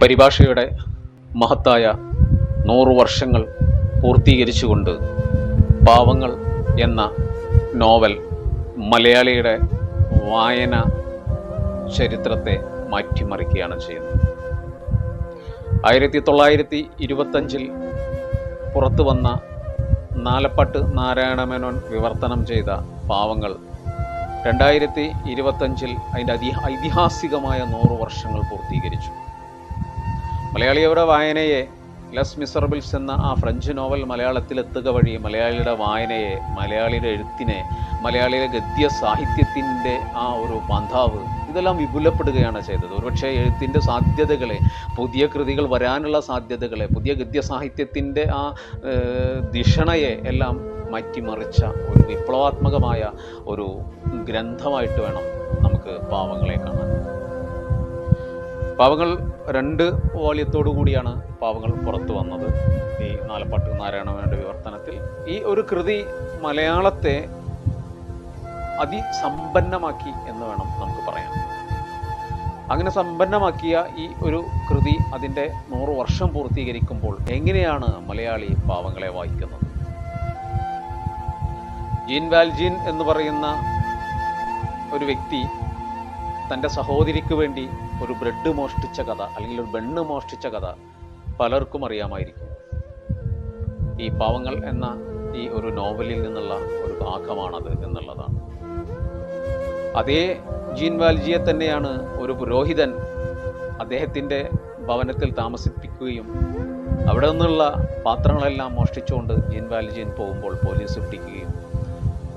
പരിഭാഷയുടെ മഹത്തായ നൂറു വർഷങ്ങൾ പൂർത്തീകരിച്ചുകൊണ്ട് പാവങ്ങൾ എന്ന നോവൽ മലയാളിയുടെ വായന ചരിത്രത്തെ മാറ്റിമറിക്കുകയാണ് ചെയ്യുന്നത്. ആയിരത്തി തൊള്ളായിരത്തി ഇരുപത്തഞ്ചിൽ പുറത്തു വന്ന നാലപ്പാട്ട് നാരായണമേനോൻ വിവർത്തനം ചെയ്ത പാവങ്ങൾ രണ്ടായിരത്തി ഇരുപത്തഞ്ചിൽ അതിന്റെ അതി ഐതിഹാസികമായ നൂറ് വർഷങ്ങൾ പൂർത്തീകരിച്ചു. മലയാളിയുടെ വായനയെ ലസ് മിസറബിൾസ് എന്ന ആ ഫ്രഞ്ച് നോവൽ മലയാളത്തിലെത്തുക വഴി മലയാളിയുടെ വായനയെ മലയാളിയുടെ എഴുത്തിനെ മലയാളിയുടെ ഗദ്യ സാഹിത്യത്തിന്റെ ആ ഒരു പന്താവ് ഇതെല്ലാം വിപുലപ്പെടുകയാണ് ചെയ്തത്. ഒരുപക്ഷെ എഴുത്തിന്റെ സാധ്യതകളെ പുതിയ കൃതികൾ വരാനുള്ള സാധ്യതകളെ പുതിയ ഗദ്യ സാഹിത്യത്തിന്റെ ആ ദിഷണയെ എല്ലാം മാറ്റിമറിച്ച ഒരു വിപ്ലവാത്മകമായ ഒരു ഗ്രന്ഥമായിട്ട് വേണം നമുക്ക് പാവങ്ങളെ കാണാൻ. പാവങ്ങൾ രണ്ട് വോളിയത്തോടു കൂടിയാണ് പാവങ്ങൾ പുറത്തു വന്നത്. ഈ നാലപ്പാട്ട് നാരായണമേനോന്റെ വിവർത്തനത്തിൽ. ഈ ഒരു കൃതി മലയാളത്തെ അതിസമ്പന്നമാക്കി എന്ന് വേണം നമുക്ക് പറയാം അങ്ങനെ സമ്പന്നമാക്കിയ ഈ ഒരു കൃതി അതിന്റെ നൂറ് വർഷം പൂർത്തീകരിക്കുമ്പോൾ എങ്ങനെയാണ് മലയാളി പാവങ്ങളെ വായിക്കുന്നത്? ജീൻ വാൽജീൻ എന്ന് പറയുന്ന ഒരു വ്യക്തി തന്റെ സഹോദരിക്ക് വേണ്ടി ഒരു ബ്രെഡ് മോഷ്ടിച്ച കഥ അല്ലെങ്കിൽ ഒരു ബെണ്ണ് മോഷ്ടിച്ച കഥ പലർക്കും അറിയാമായിരിക്കും. ഈ പാവങ്ങൾ എന്ന ഈ ഒരു നോവലിൽ നിന്നുള്ള ഒരു ഭാഗമാണത് എന്നുള്ളതാണ്. അതേ ജീൻ വാൽജിയെ തന്നെയാണ് ഒരു പുരോഹിതൻ അദ്ദേഹത്തിന്റെ ഭവനത്തിൽ താമസിപ്പിക്കുകയും അവിടെ നിന്നുള്ള പാത്രങ്ങളെല്ലാം മോഷ്ടിച്ചുകൊണ്ട് ജീൻ വാൽജിയൻ പോകുമ്പോൾ പോലീസ് പിടിക്കുകയും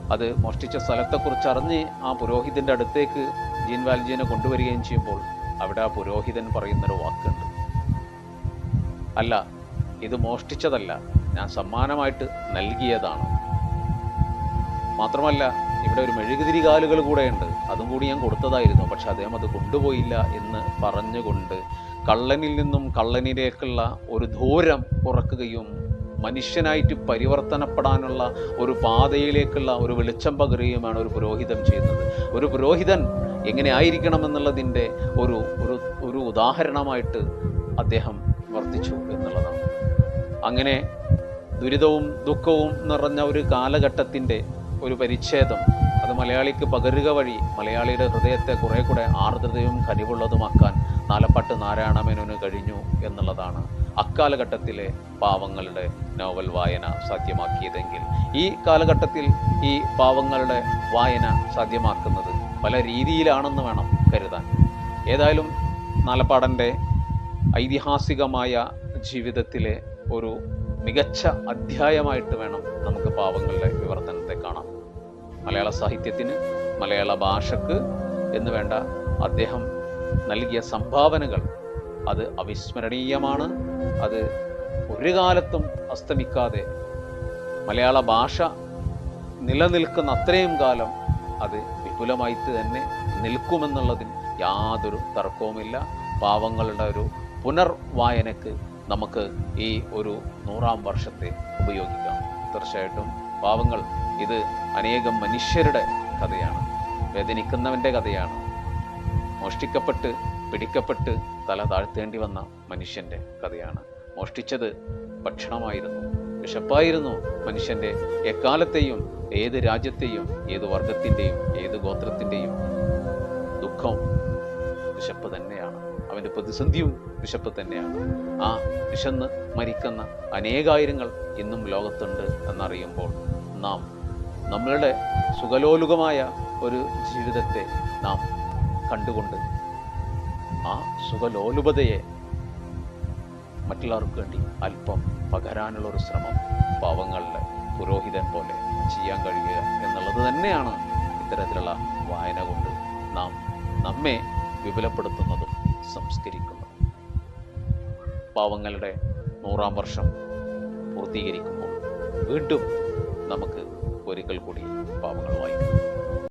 അത് മോഷ്ടിച്ച സ്ഥലത്തെക്കുറിച്ച് അറിഞ്ഞ് ആ പുരോഹിതന്റെ അടുത്തേക്ക് ജീൻ വാൽജിയനെ കൊണ്ടുവരികയും ചെയ്യുമ്പോൾ അവിടെ ആ പുരോഹിതൻ പറയുന്നൊരു വാക്കുണ്ട്. അല്ല ഇത് മോഷ്ടിച്ചതല്ല. ഞാൻ സമ്മാനമായിട്ട് നൽകിയതാണ്. മാത്രമല്ല ഇവിടെ ഒരു മെഴുകുതിരി കാലുകൾ കൂടെയുണ്ട്. അതും കൂടി ഞാൻ കൊടുത്തതായിരുന്നു. പക്ഷെ അദ്ദേഹം അത് കൊണ്ടുപോയില്ല എന്ന് പറഞ്ഞുകൊണ്ട് കള്ളനിൽ നിന്നും കള്ളനിലേക്കുള്ള ഒരു ദൂരം കുറക്കുകയും മനുഷ്യനായിട്ട് പരിവർത്തനപ്പെടാനുള്ള ഒരു പാതയിലേക്കുള്ള ഒരു വെളിച്ചം പകരുകയുമാണ് ഒരു പുരോഹിതൻ ചെയ്യുന്നത്. ഒരു പുരോഹിതൻ എങ്ങനെ ആയിരിക്കണം എന്നുള്ളതിന്റെ ഒരു ഒരു ഒരു ഉദാഹരണമായിട്ട് അദ്ദേഹം വർദ്ധിച്ചു എന്നുള്ളതാണ്. അങ്ങനെ ദുരിതവും ദുഃഖവും നിറഞ്ഞ ഒരു കാലഘട്ടത്തിന്റെ ഒരു പരിച്ഛേദം അത് മലയാളിക്ക് പകരുക വഴി മലയാളിയുടെ ഹൃദയത്തെ കുറെ കൂടെ ആർദ്രതയും കനിവുള്ളതുമാക്കാൻ നാലപ്പാട്ട് നാരായണമേനോന് കഴിഞ്ഞു എന്നുള്ളതാണ് അക്കാലഘട്ടത്തിലെ പാവങ്ങളുടെ നോവൽ വായന സാധ്യമാക്കിയതെങ്കിൽ. ഈ കാലഘട്ടത്തിൽ ഈ പാവങ്ങളുടെ വായന സാധ്യമാക്കുന്നത് പല രീതിയിലാണെന്ന് വേണം കരുതാൻ. ഏതായാലും നാലപ്പാടന്റെ ഐതിഹാസികമായ ജീവിതത്തിലെ ഒരു മികച്ച അധ്യായമായിട്ട് വേണം നമുക്ക് പാവങ്ങളുടെ വിവർത്തനത്തെ കാണാം മലയാള സാഹിത്യത്തിന് മലയാള ഭാഷക്ക് എന്ന് വേണ്ട അദ്ദേഹം നൽകിയ സംഭാവനകൾ. അത് അവിസ്മരണീയമാണ്. അത് ഒരു കാലത്തും അസ്തമിക്കാതെ മലയാള ഭാഷ നിലനിൽക്കുന്ന അത്രയും കാലം അത് വിപുലമായിട്ട് തന്നെ നിൽക്കുമെന്നുള്ളതിൽ യാതൊരു തർക്കവുമില്ല. പാവങ്ങളുടെ ഒരു പുനർവായനക്ക് നമുക്ക് ഈ ഒരു നൂറാം വർഷത്തെ ഉപയോഗിക്കാം. തീർച്ചയായിട്ടും പാവങ്ങൾ ഇത് അനേകം മനുഷ്യരുടെ കഥയാണ്. വേദനിക്കുന്നവന്റെ കഥയാണ്. മോഷ്ടിക്കപ്പെട്ട് പിടിക്കപ്പെട്ട് തല താഴ്ത്തേണ്ടി വന്ന മനുഷ്യന്റെ കഥയാണ്. മോഷ്ടിച്ചത് ഭക്ഷണമായിരുന്നു. വിശപ്പായിരുന്നു മനുഷ്യന്റെ എക്കാലത്തെയും ഏത് രാജ്യത്തെയും ഏത് വർഗത്തിന്റെയും ഏത് ഗോത്രത്തിന്റെയും ദുഃഖം വിശപ്പ് തന്നെയാണ്. അവന്റെ പ്രതിസന്ധിയും വിശപ്പ് തന്നെയാണ്. ആ വിശന്ന് മരിക്കുന്ന അനേകായിരങ്ങൾ ഇന്നും ലോകത്തുണ്ട് എന്നറിയുമ്പോൾ നാം നമ്മളുടെ സുഖലോലുകമായ ഒരു ജീവിതത്തെ നാം കണ്ടുകൊണ്ട് ആ സുഖലോലുപതയെ മറ്റുള്ളവർക്ക് വേണ്ടി അല്പം പകരാനുള്ള ഒരു ശ്രമം പാവങ്ങളുടെ പുരോഹിതൻ പോലെ ചെയ്യാൻ കഴിയുക എന്നുള്ളത് തന്നെയാണ് ഇത്തരത്തിലുള്ള വായന കൊണ്ട് നാം നമ്മെ വിപുലപ്പെടുത്തുന്നതും സംസ്കരിക്കുന്നതും. പാവങ്ങളുടെ നൂറാം വർഷം പൂർത്തീകരിക്കുമ്പോൾ വീണ്ടും നമുക്ക് ഒരിക്കൽ കൂടി പാവങ്ങൾ വായിക്കാം.